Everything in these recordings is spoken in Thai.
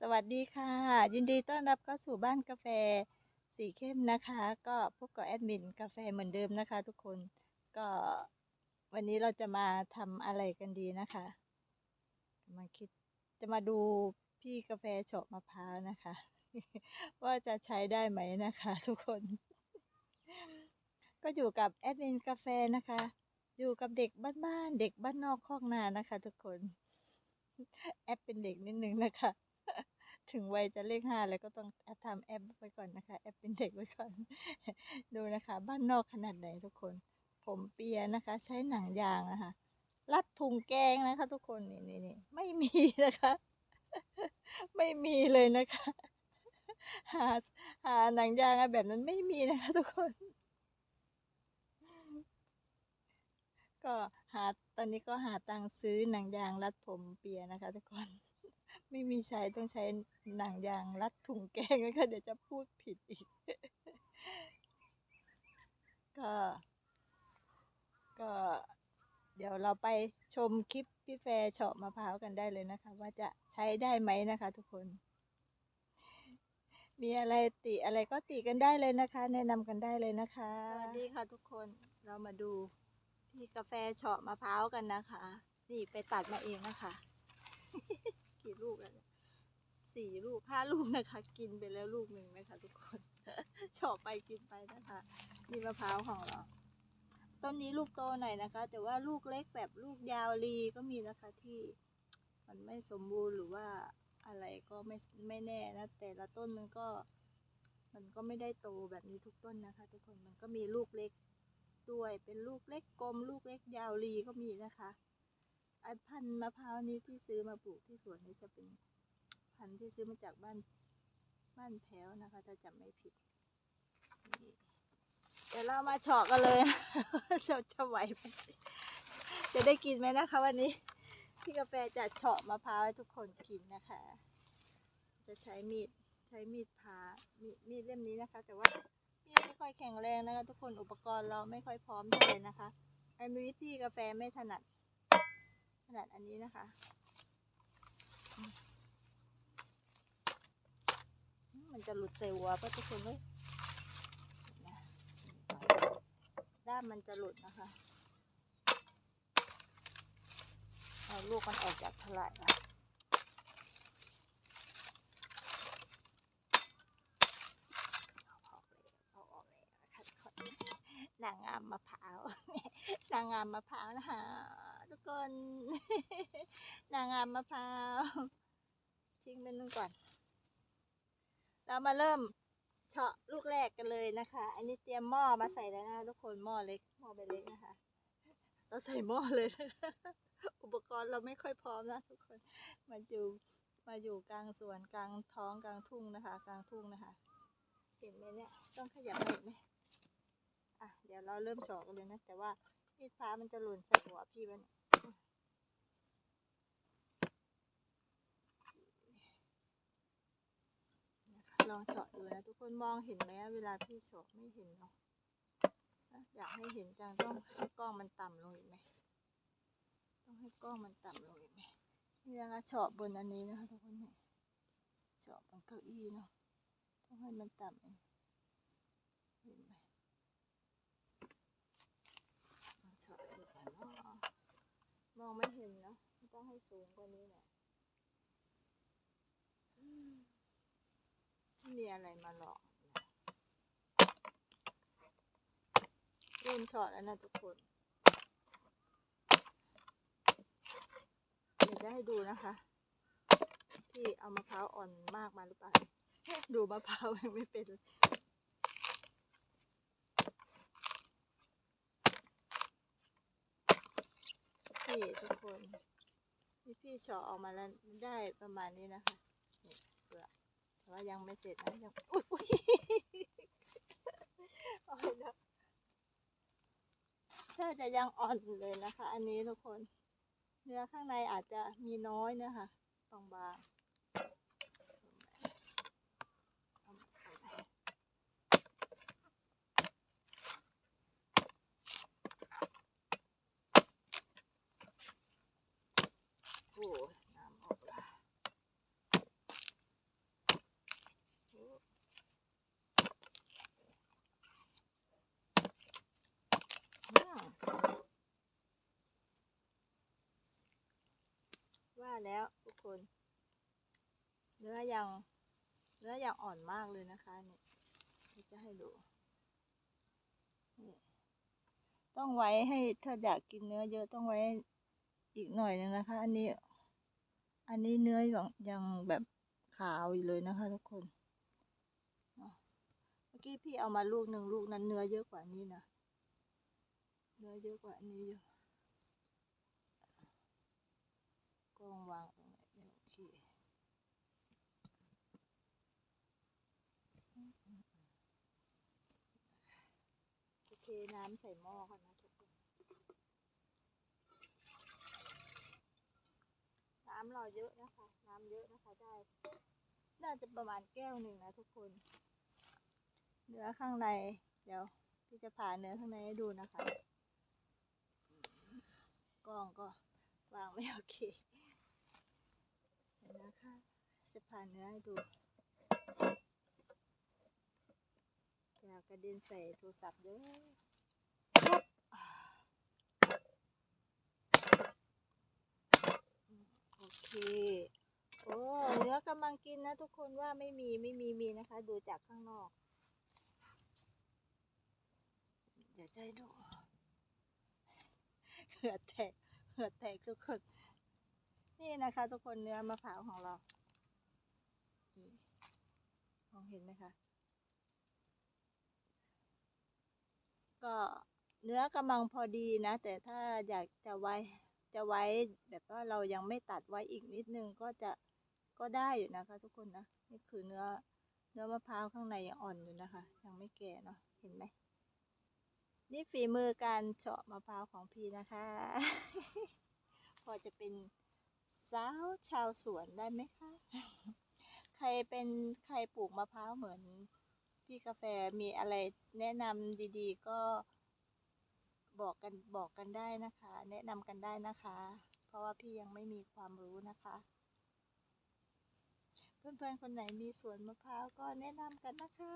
สวัสดีค่ะ ยินดีต้อนรับเข้าสู่บ้านกาแฟสีเข้มนะคะ ก็พบกับแอดมินกาแฟเหมือนเดิมนะคะ ทุกคนก็วันนี้เราจะมาทำอะไรกันดีนะคะมาคิดจะมาดูพี่กาแฟเฉาะมะพร้าวนะคะ ว่าจะใช้ได้ไหมนะคะ ทุกคน ก็อยู่กับแอดมินกาแฟนะคะ อยู่กับเด็กบ้านๆเด็กบ้านนอกคอกนานะคะ ทุกคน แอปเป็นเด็กนิดนึงนะคะ ถึงวัยจะเลขห้าแล้วก็ต้องทำแอปไว้ก่อนนะคะ แอปเป็นเด็กไว้ก่อน ดูนะคะ บ้านนอกขนาดไหนทุกคน ผมเปียนะคะ ใช้หนังยางนะคะรัดถุงแกงนะคะ ทุกคนนี่นี่นี่ไม่มีนะคะ ไม่มีเลยนะคะ หาหาหนังยางแบบนั้นไม่มีนะคะ ทุกคน ก็หาตอนนี้ก็หาตังค์ซื้อหนังยางรัดผมเปียนะคะ ทุกคน ไม่มีใช้ต้องใช้หนังยางรัดถุงแกงนะคะเดี๋ยวจะพูดผิดอีก ก็ ก็ เดี๋ยวเราไปชมคลิปพี่แฟร์เฉาะมะพร้าวกันได้เลยนะคะ ว่าจะใช้ได้ไหมนะคะ ทุกคน มีอะไรติอะไรก็ติกันได้เลยนะคะ แนะนำกันได้เลยนะคะ สวัสดีค่ะทุกคนเรามาดูพี่กาแฟเฉาะมะพร้าวกันนะคะ นี่ไปตัดมาเองนะคะ กี่ลูกแล้วเนี่ยสี่ลูกห้าลูกนะคะ กินไปแล้วลูกหนึ่งนะคะ ทุกคนเฉาะไปกินไปนะคะนี่มะพร้าวของเราต้นนี้ลูกโตหน่อยนะคะ แต่ว่าลูกเล็กแบบลูกยาวรีก็มีนะคะที่มันไม่สมบูรณ์หรือว่าอะไรก็ไม่ไม่แน่นะแต่ละต้นมันก็ มันก็ไม่ได้โตแบบนี้ทุกต้นนะคะ ทุกคนมันก็มีลูกเล็กด้วยเป็นลูกเล็กกลม ลูกเล็กยาวรีก็มีนะคะ ไอพันธุ์มะพร้าวนี้ที่ซื้อมาปลูกที่สวนนี้จะเป็นพันธุ์ที่ซื้อมาจากบ้านบ้านแพ้วนะคะ ถ้าจำไม่ผิดนี่เดี๋ยวเรามาเฉาะกันเลย จะจะไหวไหมจะได้กินไหมนะคะวันนี้ พี่กาแฟจะเฉาะมะพร้าวให้ทุกคนกินนะคะ จะใช้มีดใช้มีดผ่ามีดมีดเล่มนี้นะคะ แต่ว่ามีดไม่ค่อยแข็งแรงนะคะ ทุกคนอุปกรณ์เราไม่ค่อยพร้อมเท่าไหร่นะคะไอ้มือพี่กาแฟไม่ถนัด ถนัดอันนี้นะคะมันจะหลุดใส่หัวปะทุกคนเลยด้ามมันจะหลุดนะคะ เอาลูกมันออกจากถลายนะเอาออกเลยเลยนะคะนนางงามมะพร้าวนางงามมะพร้าวนะคะ ทุกคน นางงามมะพร้าวทิ้งไปนู่นก่อน เรามาเริ่มเฉาะลูกแรกกันเลยนะคะ อันนี้เตรียมหม้อมาใส่แล้วนะทุกคนหม้อเล็กหม้อใบเล็กนะคะ เราใส่หม้อเลยนะอุปกรณ์เราไม่ค่อยพร้อมนะทุกคนมาอยู่มาอยู่กลางสวนกลางท้องกลางทุ่งนะคะ กลางทุ่งนะคะ เห็นไหมเนี่ยต้องขยับมาอีกไหมอะเดี๋ยวเราเริ่มเฉาะกันเลยนะ แต่ว่ามีดพามันจะหล่นใส่หัวพี่มันยนะคะ ลองเฉาะดูนะทุกคนมองเห็นไหมเวลาพี่เฉาะไม่เห็นเนาะอยากให้เห็นจังต้องให้กล้องมันต่ำลงอีกไหมต้องให้กล้องมันต่ำลงอีกไหมนี่นะคะเฉาะบนอันนี้นะคะทุกคนเนี่ยเฉาะบนเก้าอี้เนาะต้องให้มันต่ำเองเห็นไหมเฉาะดูก่อนเนาะมองไม่เห็นเนาะต้องให้สูงกว่านี้หละอืมไม่มีอะไรมาหลอกเริ่มเฉาะแล้วนะทุกคนเดี๋ยวจะให้ดูนะคะ ที่เอามะพร้าวอ่อนมากมาหรือเปล่า ดูมะพร้าวยังไม่เป็นเลยนี่ทุกคนนี่พี่เฉาะออกมาแล้วได้ประมาณนี้นะคะ นี่เปลือก แต่ว่ายังไม่เสร็จนะยังอุ้ยอุ้ยโอ้ยนะถ้าจะยังอ่อนเลยนะคะ อันนี้ทุกคน เนื้อข้างในอาจจะมีน้อยนะคะบางบางโอ้น้ำออกละ แล้วทุกคน เนื้อยังเนื้อยังอ่อนมากเลยนะคะเนี่ยจะให้ดูต้องไว้ให้ถ้าอยากกินเนื้อเยอะต้องไว้อีกหน่อยนึงนะคะ อันนี้ อันนี้เนื้อยังยังแบบขาวอยู่เลยนะคะ ทุกคนเมื่อกี้พี่เอามาลูกหนึ่งลูกนั้นเนื้อเยอะกว่านี้นะเนื้อเยอะกว่านี้อยู่ กล้องวางตรงไหนเนี่ยโอเคโอเคน้ำใส่หม้อก่อนนะทุกคนน้ำราเยอะนะคะ น้ำเยอะนะคะได้ น่าจะประมาณแก้วหนึ่งนะทุกคน เนื้อข้างใน เดี๋ยวพี่จะผ่าเนื้อข้างในให้ดูนะคะ กล้องก็วางไม่โอเค นะคะจะผ่าเนื้อให้ดูอย่ากระเด็นใส่โทรศัพท์เด้อโอเคโอ้เนื้อกำลังกินนะทุกคนว่าไม่มีไม่มีมีนะคะ ดูจากข้างนอก เดี๋ยวให้ดู เหงื่อแตกเหงื่อแตกทุกคน นี่นะคะทุกคนเนื้อมะพร้าวของเรามองเห็นไหมคะ ก็เนื้อกำลังพอดีนะ แต่ถ้าอยากจะไว้จะไว้แบบว่าเรายังไม่ตัดไว้อีกนิดนึงก็จะก็ได้อยู่นะคะ ทุกคนนะนี่คือเนื้อเนื้อมะพร้าวข้างในยังอ่อนอยู่นะคะ ยังไม่แก่เนาะเห็นไหมนี่ฝีมือการเฉาะมะพร้าวของพี่นะคะ พอจะเป็น สาวชาวสวนได้ไหมคะ ใครเป็นใครปลูกมะพร้าวเหมือนพี่กาแฟมีอะไรแนะนำดีๆก็บอกกันบอกกันได้นะคะ แนะนำกันได้นะคะ เพราะว่าพี่ยังไม่มีความรู้นะคะ เพื่อนๆคนไหนมีสวนมะพร้าวก็แนะนำกันนะคะ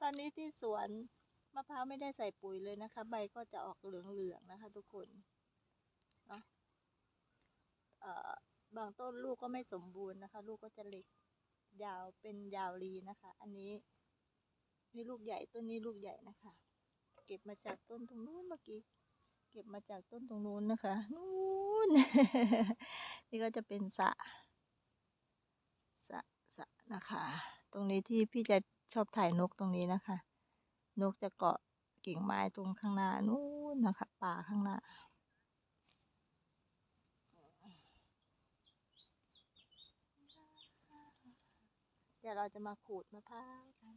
ตอนนี้ที่สวนมะพร้าวไม่ได้ใส่ปุ๋ยเลยนะคะ ใบก็จะออกเหลืองๆนะคะ ทุกคนเนาะเอ่อ บางต้นลูกก็ไม่สมบูรณ์นะคะ ลูกก็จะเล็กยาวเป็นยาวรีนะคะ อันนี้นี่ลูกใหญ่ต้นนี้ลูกใหญ่นะคะ เก็บมาจากต้นตรงนู้นเมื่อกี้เก็บมาจากต้นตรงนู้นนะคะนู้นนี่ก็จะเป็นสะสะสะนะคะ ตรงนี้ที่พี่จะชอบถ่ายนกตรงนี้นะคะ นกจะเกาะกิ่งไม้ตรงข้างหน้านู้นนะคะ ป่าข้างหน้า ดี๋ยวเราจะมาขูดมะพร้าวกัน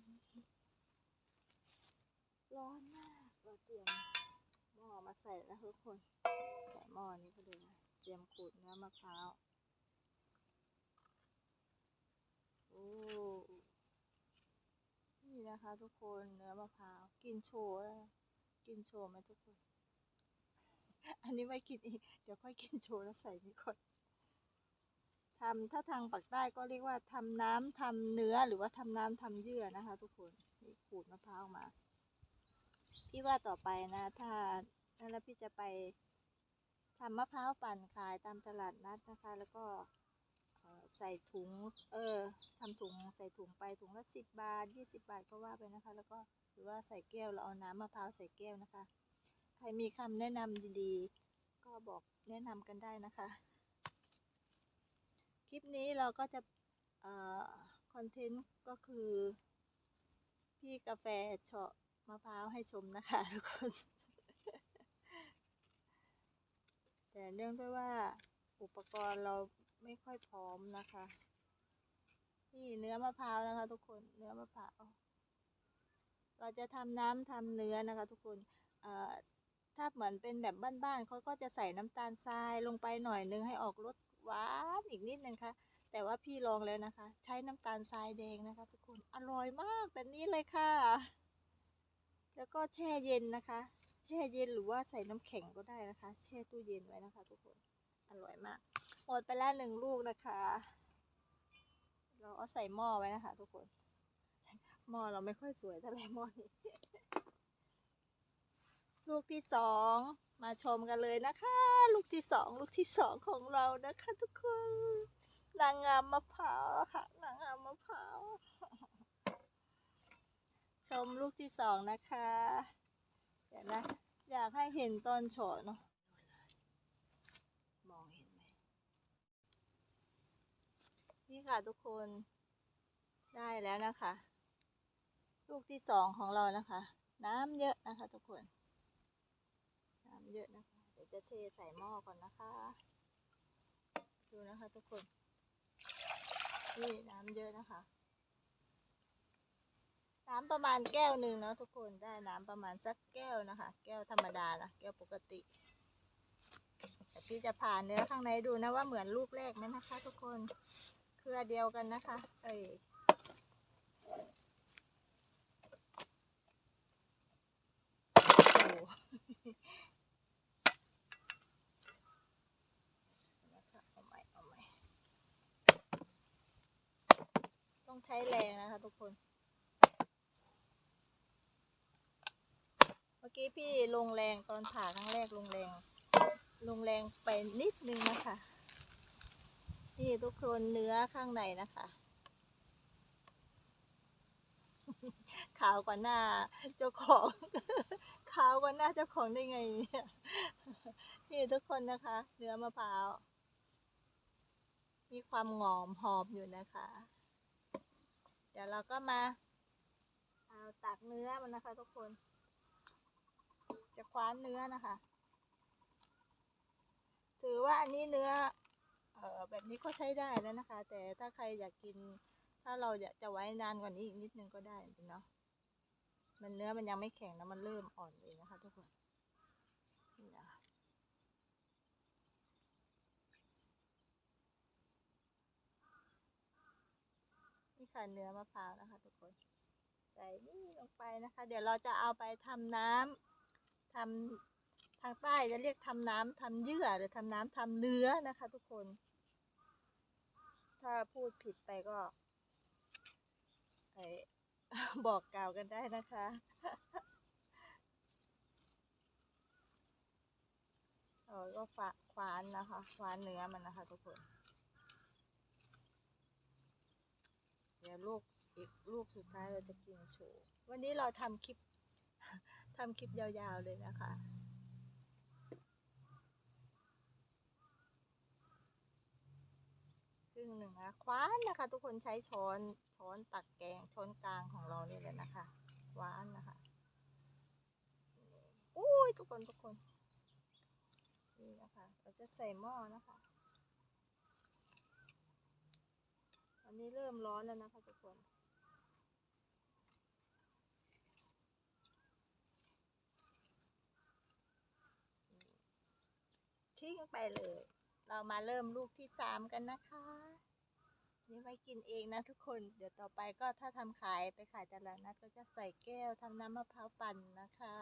ร้อนมากเราเตรียมหม้อมาใส่แล้วทุกคนใส่หม้อนี้ก็เลยนะเตรียมขูดเนื้อมะพร้าวโอ้นี่นะคะ ทุกคนเนื้อมะพร้าวกินโชว์กินโชว์ไหมทุกคน อันนี้ไม่กินอีก เดี๋ยวค่อยกินโชว์แล้วใส่นี่ก่อน ทำถ้าทางปากใต้ก็เรียกว่าทำน้ำทำเนื้อหรือว่าทำน้ำทำเยื่อนะคะ ทุกคนนี่ขูดมะพร้าวมาพี่ว่าต่อไปนะ ถ้าแล้วพี่จะไปทำมะพร้าวปั่นขายตามตลาดนัดนะคะ แล้วก็ใส่ถุง เออทำถุงใส่ถุงไปถุงละสิบบาทยี่สิบาทก็ว่าไปนะคะ แล้วก็หรือว่าใส่แก้วเราเอาน้ำมะพร้าวใส่แก้วนะคะ ใครมีคำแนะนำดีๆ ก็บอกแนะนำกันได้นะคะ คลิปนี้เราก็จะคอนเทนต์ก็คือ พี่กาแฟเฉาะมะพร้าวให้ชมนะคะทุกคน แต่เนื่องด้วยว่าอุปกรณ์เราไม่ค่อยพร้อมนะคะ นี่เนื้อมะพร้าวนะคะ ทุกคนเนื้อมะพร้าวเราจะทำน้ำทำเนื้อนะคะทุกคนถ้าเหมือนเป็นแบบบ้านๆเขาก็จะใส่น้ำตาลทรายลงไปหน่อยนึงให้ออกรส หวานอีกนิดนึงค่ะแต่ว่าพี่ลองแล้วนะคะ ใช้น้ำตาลทรายแดงนะคะทุกคนอร่อยมากแบบนี้เลยค่ะ แล้วก็แช่เย็นนะคะ แช่เย็นหรือว่าใส่น้ำแข็งก็ได้นะคะ แช่ตู้เย็นไว้นะคะ ทุกคนอร่อยมากหมดไปแล้วหนึ่งลูกนะคะ เราเอาใส่หม้อไว้นะคะ ทุกคนหม้อเราไม่ค่อยสวยเท่าไหร่หม้อนี้ ลูกที่สอง มาชมกันเลยนะคะ ลูกที่สองลูกที่สองของเรานะคะ ทุกคนนางงามมะพร้าวค่ะนางงามมะพร้าวชมลูกที่สองนะคะ เดี๋ยวนะ อยากให้เห็นตอนโฉดเนาะมองเห็นไหมนี่ค่ะทุกคนได้แล้วนะคะ ลูกที่สองของเรานะคะ น้ำเยอะนะคะทุกคน เยอะนะคะ เดี๋ยวจะเทใส่หม้อก่อนนะคะ ดูนะคะทุกคน นี่น้ำเยอะนะคะ น้ำประมาณแก้วหนึ่งเนาะทุกคนได้น้ำประมาณสักแก้วนะคะ แก้วธรรมดานะแก้วปกติแต่พี่จะผ่านเนื้อข้างในดูนะว่าเหมือนลูกแรกไหมนะคะ ทุกคนเครือเดียวกันนะคะ เอ้ยโอ้ นะคะเอาใหม่เอาใหม่ต้อง ใช้แรงนะคะทุกคน เมื่อกี้พี่ลงแรงตอนผ่าครั้งแรกลงแรง ลงแรงไปนิดนึงนะคะ นี่ทุกคนเนื้อข้างในนะคะ ขาวกว่าหน้าเจ้าของขาวกว่าหน้าเจ้าของได้ไงเนี่ยนี่ทุกคนนะคะ เนื้อมะพร้าวมีความหอมหอมอยู่นะคะ เดี๋ยวเราก็มา เอาตักเนื้อมันนะคะ ทุกคน จะคว้านเนื้อนะคะ ถือว่าอันนี้เนื้อ เออแบบนี้ก็ใช้ได้แล้วนะคะ แต่ถ้าใครอยากกิน ถ้าเราอยากจะไว้นานกว่านี้อีกนิดนึงก็ได้เนาะมันเนื้อมันยังไม่แข็งนะมันเริ่มอ่อนเองนะคะ ทุกคนนี่นะคะนี่ ค่ะเนื้อมะพร้าวนะคะ ทุกคน ใส่นี่ลงไปนะคะ เดี๋ยวเราจะเอาไปทำน้ำทำทางใต้จะเรียกทำน้ำทำเยื่อหรือทำน้ำทำเนื้อนะคะ ทุกคน ถ้าพูดผิดไปก็ไปบอกกล่าวกันได้นะคะเออก็ฝาควานนะคะควานเนื้อมันนะคะ ทุกคน เดี๋ยวลูกอีกลูกสุดท้ายเราจะกินโชว์วันนี้เราทำคลิปทำคลิปยาวๆเลยนะคะ ครึ่งหนึ่งนะคว้านนะคะ ทุกคนใช้ช้อนช้อนตักแกงช้อนกลางของเราเนี่ยแหละนะคะคว้านนะคะอุ้ยทุกคนทุกคนนี่นะคะ เราจะใส่หม้อนะคะ อันนี้เริ่มร้อนแล้วนะคะทุกคน ทิ้งไปเลย เรามาเริ่มลูกที่สามกันนะคะ นี่ไว้กินเองนะทุกคน เดี๋ยวต่อไปก็ถ้าทำขายไปขายตลาดนัดก็จะใส่แก้วทำน้ำมะพร้าวปั่นนะคะ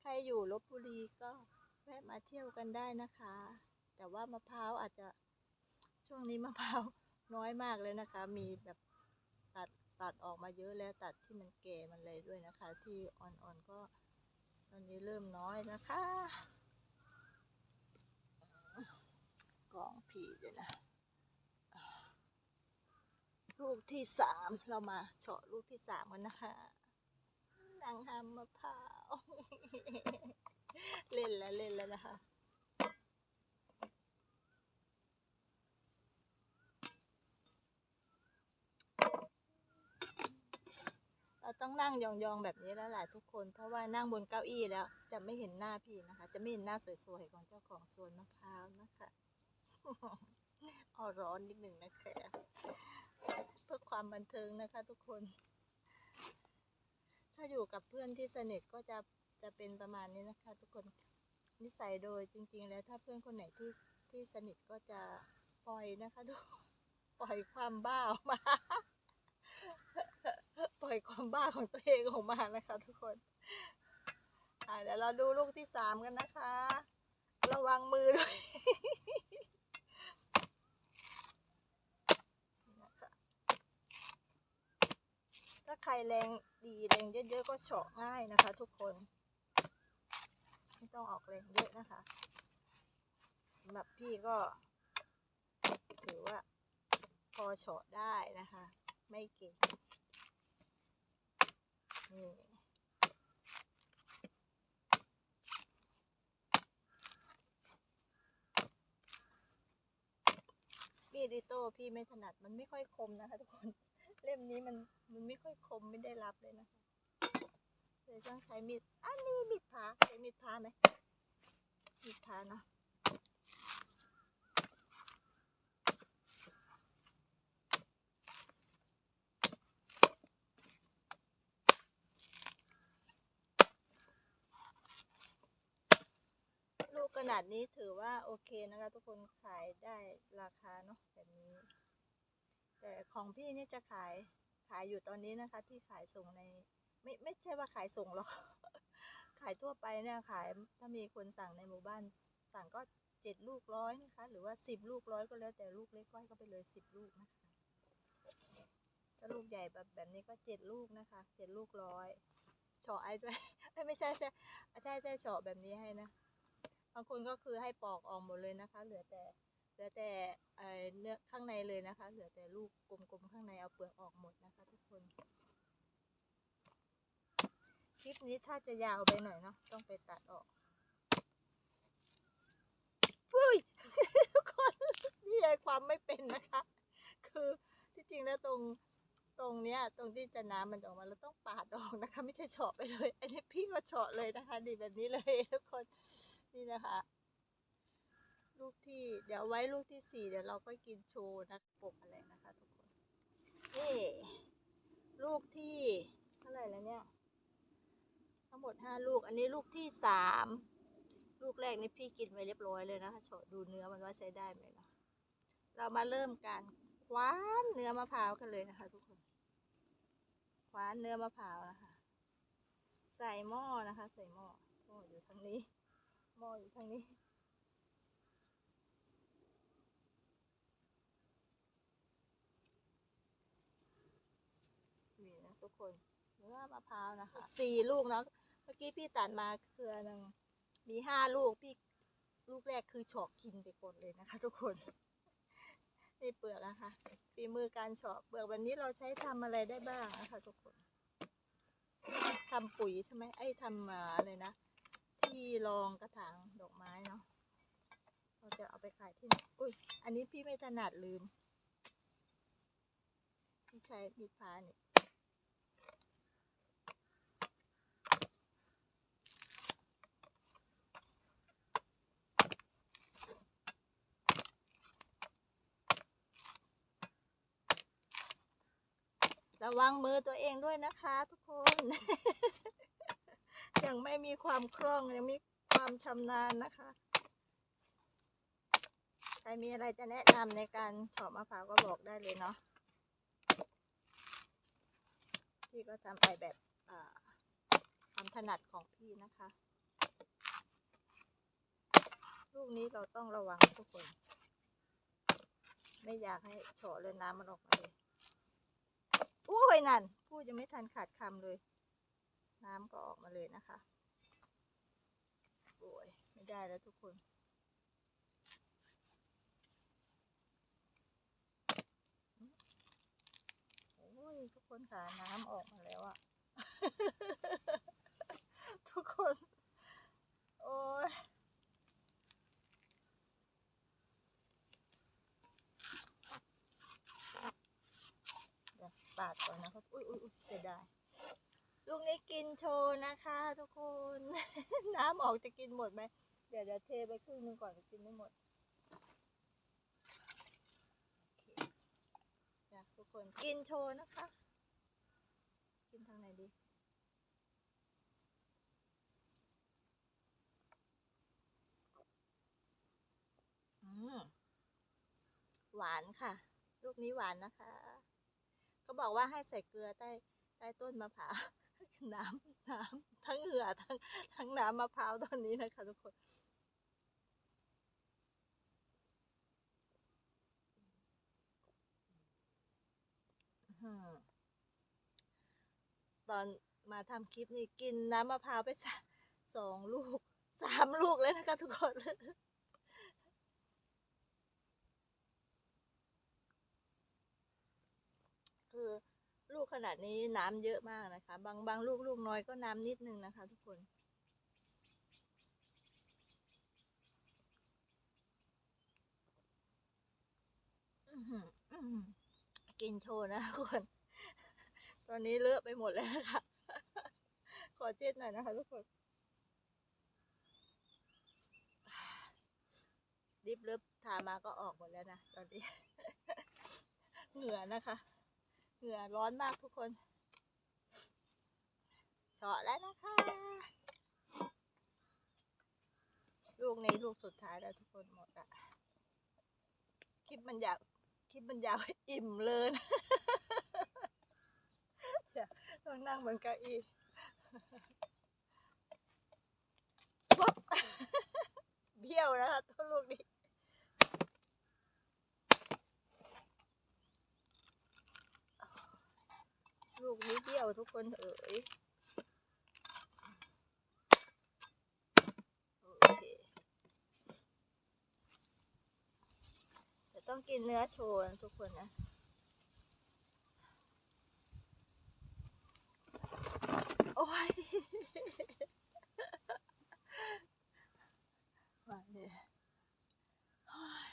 ใครอยู่ลบบุรีก็แวะมาเที่ยวกันได้นะคะ แต่ว่ามะพร้าวอาจจะช่วงนี้มะพร้าวน้อยมากเลยนะคะ มีแบบตัดตัดออกมาเยอะแล้วตัดที่มันแก่มันเลยด้วยนะคะ ที่อ่อนๆก็ตอนนี้เริ่มน้อยนะคะ กองผีเดี๋ยนะลูกที่สามเรามาเฉาะลูกที่สามกันนะคะนางหามมะพร้าว เล่นแล้วเล่นแล้วนะคะ เรา ต้องนั่งยองๆแบบนี้แล้วแหละทุกคน เพราะว่านั่งบนเก้าอี้แล้ว จะไม่เห็นหน้าพี่นะคะ จะไม่เห็นหน้าสวยๆของเจ้าของสวนมะพร้าวนะคะเอร้อนนิดหนึ่งนะคะเพื่อความบันเทิงนะคะ ทุกคน ถ้าอยู่กับเพื่อนที่สนิทก็จะจะเป็นประมาณนี้นะคะ ทุกคนนิสัยโดยจริง ๆ แล้วถ้าเพื่อนคนไหนที่ที่สนิทก็จะปล่อยนะคะ ทุกปล่อยความบ้าออกมา ปล่อยความบ้าของตัวเองออกมานะคะ ทุกคนอ่าเดี๋ยวเราดูลูกที่สามกันนะคะ ระวังมือด้วยถ้าใครแรงดีแรงเยอะๆก็เฉาะง่ายนะคะ ทุกคน ไม่ต้องออกแรงเยอะนะคะสำหรับพี่ก็ ถือว่า พอเฉาะได้นะคะ ไม่เก่ง นี่มีดอิโต้พี่ไม่ถนัดมันไม่ค่อยคมนะคะทุกคน เล่มนี้มันมันไม่ค่อยคมไม่ได้รับเลยนะคะเลยต้องใช้มีดอันนี้มีดพาใช้มีดพาไหมมีดพาเนาะ นาดนี้ถือว่าโอเคนะคะ ทุกคนขายได้ราคาเนาะแบบนี้ แต่ของพี่นี่จะขายขายอยู่ตอนนี้นะคะ ที่ขายส่งใน ไม่ไม่ใช่ว่าขายส่งหรอกขายทั่วไปเนี่ยขายถ้ามีคนสั่งในหมู่บ้านสั่งก็เจ็ดลูกร้อยนะคะ หรือว่าสิบลูกร้อยก็แล้วแต่ลูกเล็กก้อยก็ไปเลยสิบลูกนะคะถ้าลูกใหญ่แบบแบบนี้ก็เจ็ดลูกนะคะเจ็ดลูกร้อยเฉาะไอ้ด้วยไม่ใช่ใช่ใช่ใช่เฉาะแบบนี้ให้นะางคนก็คือให้ปอกออกหมดเลยนะคะ เหลือแต่เหลือแต่เนื้อข้างในเลยนะคะ เหลือแต่ลูกกลมๆข้างในเอาเปลือกออกหมดนะคะ ทุกคน คลิปนี้ถ้าจะยาวไปหน่อยเนาะต้องไปตัดออกอุ้ยทุกคนนี่ไอความไม่เป็นนะคะ คือที่จริงแล้วตรงตรงเนี้ยตรงที่จะน้ำมันออกมาเราต้องปาดออกนะคะ ไม่ใช่เฉาะไปเลย อันนี้พี่ก็เฉาะเลยนะคะดีแบบนี้เลยทุกคน นี่นะคะ ลูกที่เดี๋ยวไว้ลูกที่สี่เดี๋ยวเราก็กินโชว์นะปกอะไรนะคะทุกคนนี่ลูกที่เท่าไหร่แล้วเนี่ย ทั้งหมดห้าลูก อันนี้ลูกที่สามลูกแรกนี่พี่กินไปเรียบร้อยเลยนะคะเฉาะดูเนื้อมันว่าใช้ได้ไหมเนาะเรามาเริ่มการคว้านเนื้อมะพร้าวกันเลยนะคะ ทุกคนคว้านเนื้อมะพร้าวนะคะ ใส่หม้อนะคะ ใส่หม้อหม้ออยู่ทางนี้ มออยู่ทางนี้ นี่นะทุกคนเนื้อมะพร้าวนะคะสี่ลูกเนาะเมื่อกี้พี่ตัดมาเครือหนึ่งมีห้าลูกพี่ลูกแรกคือเฉาะกินไปก่อนเลยนะคะ ทุกคนนี่เปลือกนะคะฝีมือการเฉาะเปลือกแบบนี้เราใช้ทำอะไรได้บ้างนะคะทุกคนทำปุ๋ยใช่ไหมไอ้ทำมาอะไรนะ ที่รองกระถางดอกไม้เนาะเราจะเอาไปขายที่ไหนอุ้ย อันนี้พี่ไม่ถนัดลืม พี่ใช้มีดพานี่ระวังมือตัวเองด้วยนะคะทุกคน ยังไม่มีความคล่องยังมีความชำนาญนะคะ ใครมีอะไรจะแนะนำในการเฉาะมะพร้าวก็บอกได้เลยเนาะพี่ก็ทำไปแบบความถนัดของพี่นะคะ ลูกนี้เราต้องระวังทุกคน ไม่อยากให้เฉาะเลยน้ำมันออกมาเลย อุ้ยนั่นพูดยังไม่ทันขาดคำเลย น้ำก็ออกมาเลยนะคะโอ้ยไม่ได้แล้วทุกคนโอ้ยทุกคนค่ะน้ำออกมาแล้วอะทุกคน โอ้ยปาดก่อนนะครับ อุ้ยอุ้ยอุ้ยเสียดาย ลูกนี้กินโชว์นะคะ ทุกคน น้ำออกจะกินหมดไหม เดี๋ยวเดี๋ยวเทไปครึ่งนึงก่อนจะกินไม่หมดโอเคนะทุกคนกินโชว์นะคะ กินทางไหนดี อืมหวานค่ะ ลูกนี้หวานนะคะ ก็บอกว่าให้ใส่เกลือใต้ใต้ต้นมะพร้าว น้ำน้ำทั้งเหงื่อทั้งทั้งน้ำมะพร้าวตอนนี้นะคะทุกคนตอนมาทำคลิปนี่กินน้ำมะพร้าวไปสสองลูกสามลูกเลยนะคะทุกคนคือ ลูกขนาดนี้น้ำเยอะมากนะคะ บางบางลูกลูกน้อยก็น้ำนิดนึงนะคะ ทุกคนกินโชว์นะทุกคน ตอนนี้เลอะไปหมดแล้วนะคะ ขอเช็ดหน่อยนะคะทุกคน ดิบเลิฟทามาก็ออกหมดแล้วนะ ตอนนี้ เหงื่อนะคะ เหงื่อร้อนมากทุกคนเฉาะแล้วนะคะ ลูกในลูกสุดท้ายแล้วทุกคนหมดอะคลิปมันยาวคลิปมันยาวอิ่มเลยนะเดี๋ยวต้องนั่งบนเก้าอี้วับเบี้ยวนะคะต้นลูกนี้ ลูกนี้เบี้ยวทุกคนเอ๋ยโอเคแต่ต้องกินเนื้อโชว์นทุกคนนะโอ้ยมาเลยโอ้ย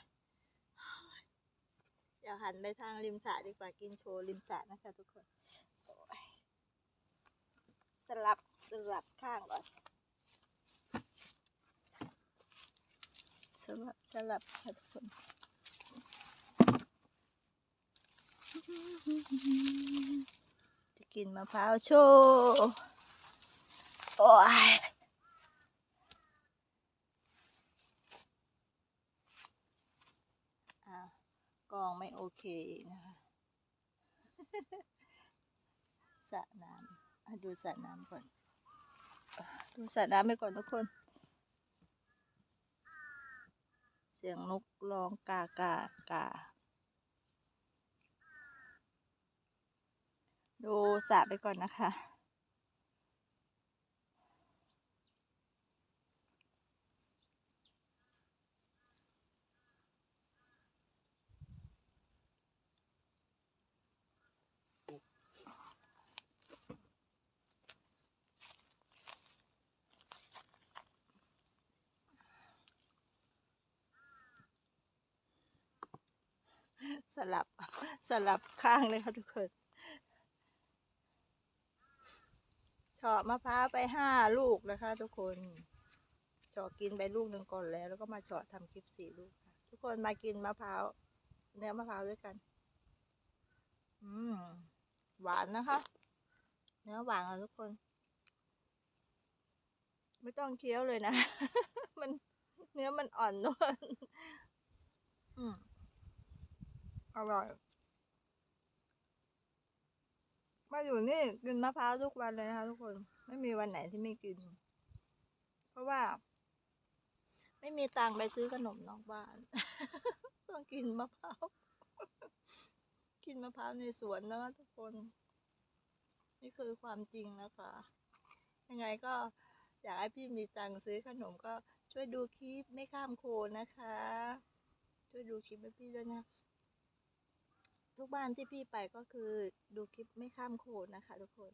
เดี๋ยวหันไปทางริมสระดีกว่ากินโชว์ริมสระนะคะทุกคน สลับสลับข้างก่อน สลับสลับค่ะทุกคนจะกินมะพร้าวโชว์โอ้ยอ้าวกองไม่โอเคนะคะสระน้ำ ดูสระน้ำก่อน ดูสระน้ำไปก่อนทุกคน เสียงนกร้องกากากาดูสระไปก่อนนะคะ สลับสลับข้างเลยค่ะทุกคนเฉาะมะพร้าวไปห้าลูกนะคะ ทุกคนเฉาะกินไปลูกหนึ่งก่อนแล้ว แล้วก็มาเฉาะทำคลิปสี่ลูกค่ะทุกคนมากินมะพร้าวเนื้อมะพร้าวด้วยกัน อืมหวานนะคะ เนื้อหวานค่ะทุกคน ไม่ต้องเคี้ยวเลยนะ มันเนื้อมันอ่อนนวลอืม อร่อย มาอยู่นี่กินมะพร้าวทุกวันเลยนะคะ ทุกคน ไม่มีวันไหนที่ไม่กิน เพราะว่า ไม่มีตังค์ไปซื้อขนมนอกบ้าน ต้องกินมะพร้าว กินมะพร้าวในสวนนะคะทุกคน นี่คือความจริงนะคะ ยังไงก็อยากให้พี่มีตังค์ซื้อขนมก็ช่วยดูคลิปไม่ข้ามโคนนะคะ ช่วยดูคลิปให้พี่ด้วยนะ ทุกบ้านที่พี่ไปก็คือดูคลิปไม่ข้ามโขดนะคะ ทุกคน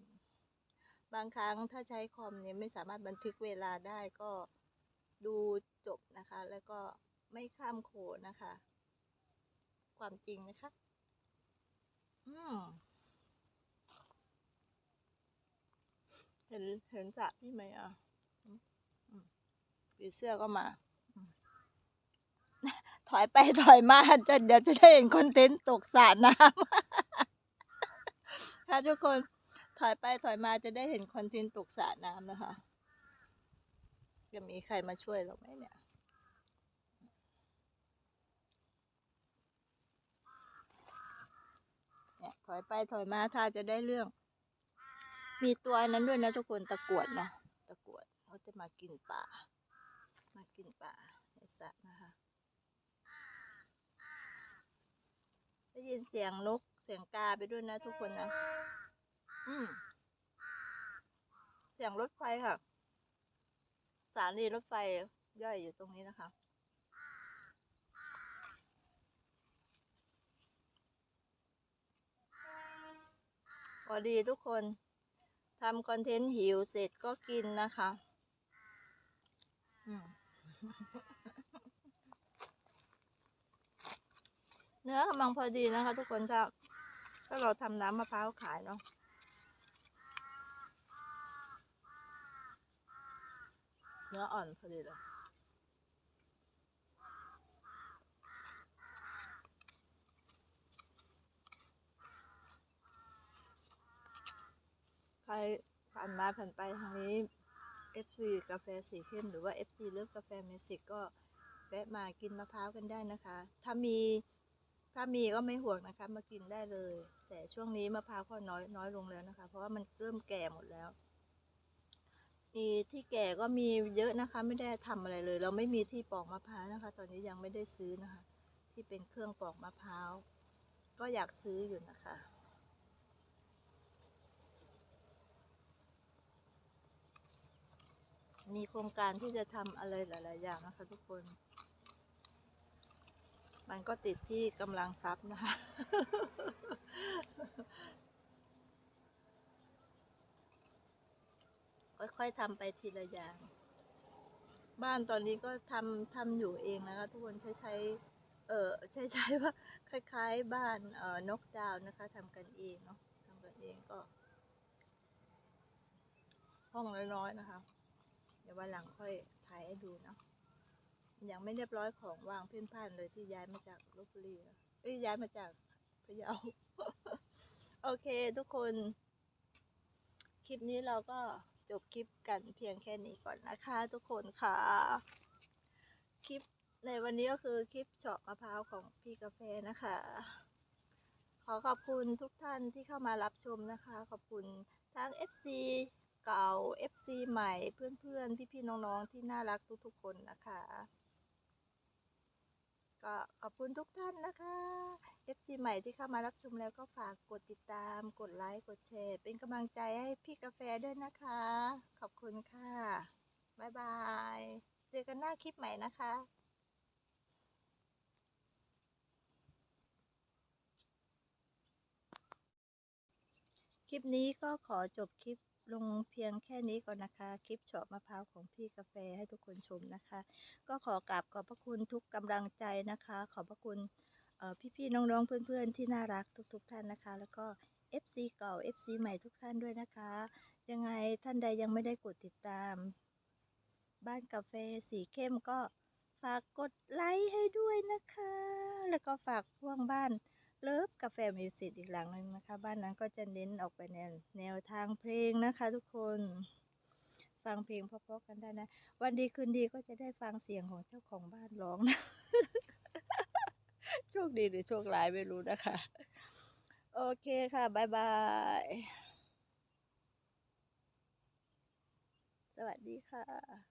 บางครั้งถ้าใช้คอมเนี่ยไม่สามารถบันทึกเวลาได้ก็ดูจบนะคะ แล้วก็ไม่ข้ามโขดนะคะ ความจริงนะคะ อืมเห็นเห็นสระพี่ไหมอะผีเสื้อก็มา ถอยไปถอยมาจะเดี๋ยวจะได้เห็นคอนเทนต์ตกสระน้ำถ้าทุกคนถอยไปถอยมาจะได้เห็นคอนเทนต์ตกสระน้ำนะคะ จะมีใครมาช่วยเราไหมเนี่ยเนี่ยถอยไปถอยมาถ้าจะได้เรื่อง มีตัวนั้นด้วยนะทุกคนตะกวดเนาะตะกวดเขาจะมากินป่า มากินป่าในสระนะคะ ได้ยินเสียงนกเสียงกาไปด้วยนะทุกคนนะ อืมสียงรถไฟค่ะ สถานีรถไฟย่อยอยู่ตรงนี้นะคะ พอดีทุกคนทำคอนเทนต์หิวเสร็จก็กินนะคะ อืม เนื้อกำลังพอดีนะคะ ทุกคนถ้าถ้าเราทำน้ำมะพร้าวขายเนาะเนื้ออ่อนพอดีเลยใครผ่านมาผ่านไปทางนี้ FC กาแฟสีเข้มหรือว่า FC เลิฟกาแฟเมสิกก็แวะมากินมะพร้าวกันได้นะคะ ถ้ามี ถ้ามีก็ไม่ห่วงนะคะมากินได้เลย แต่ช่วงนี้มะพร้าวก็น้อยน้อยลงแล้วนะคะ เพราะว่ามันเริ่มแก่หมดแล้ว มีที่แก่ก็มีเยอะนะคะ ไม่ได้ทำอะไรเลย เราไม่มีที่ปอกมะพร้าวนะคะ ตอนนี้ยังไม่ได้ซื้อนะคะ ที่เป็นเครื่องปอกมะพร้าวก็อยากซื้ออยู่นะคะมีโครงการที่จะทำอะไรหลาย ๆ อย่างนะคะทุกคน มันก็ติดที่กำลังทรัพย์นะคะ ค่อยๆทำไปทีละอย่าง บ้านตอนนี้ก็ทำทำอยู่เองนะคะทุกคนใช้ใช้เออใช้ใช้ว่าคล้ายๆ บ้านเออนกดาวนะคะทำกันเองเนาะทำกันเองก็ ห้องน้อยๆนะคะ เดี๋ยววันหลังค่อยถ่ายให้ดูเนาะ ยังไม่เรียบร้อยของวางเพ่นพ่านเลยที่ย้ายมาจากลบบุรีเอ้ยย้ายมาจากพะเยาโอเคทุกคน คลิปนี้เราก็จบคลิปกันเพียงแค่นี้ก่อนนะคะ ทุกคนค่ะ คลิปในวันนี้ก็คือคลิปเจาะมะพร้าวของพี่กาแฟนะคะ ขอขอบคุณทุกท่านที่เข้ามารับชมนะคะ ขอบคุณทั้ง FC เก่า FC ใหม่เพื่อนๆ พี่ๆ น้องๆ ที่น่ารักทุกๆ คนนะคะ ก็ขอบคุณทุกท่านนะคะ FC ใหม่ที่เข้ามารับชมแล้วก็ฝากกดติดตาม กดไลค์ กดแชร์ เป็นกำลังใจให้พี่กาแฟด้วยนะคะ ขอบคุณค่ะ บ๊ายบาย เจอกันหน้าคลิปใหม่นะคะคลิปนี้ก็ขอจบคลิป ลงเพียงแค่นี้ก่อนนะคะ คลิปเฉาะมะพร้าวของพี่กาแฟให้ทุกคนชมนะคะ ก็ขอกราบขอบพระคุณทุกกำลังใจนะคะ ขอบพระคุณพี่ๆน้องๆเพื่อนๆที่น่ารักทุก ๆ ท่านนะคะ แล้วก็ FC เก่า FC ใหม่ทุกท่านด้วยนะคะ ยังไงท่านใดยังไม่ได้กดติดตาม บ้านกาแฟสีเข้มก็ฝากกดไลค์ให้ด้วยนะคะ แล้วก็ฝากพ่วงบ้าน เลิฟกาแฟมิวสิกอีกหลังหนึ่งนะคะ บ้านนั้นก็จะเน้นออกไปแนวแนวทางเพลงนะคะ ทุกคนฟังเพลงเพราะๆกันได้นะ วันดีคืนดีก็จะได้ฟังเสียงของเจ้าของบ้านร้องนะ โชคดีหรือโชคร้ายไม่รู้นะคะ โอเคค่ะ บ๊ายบาย สวัสดีค่ะ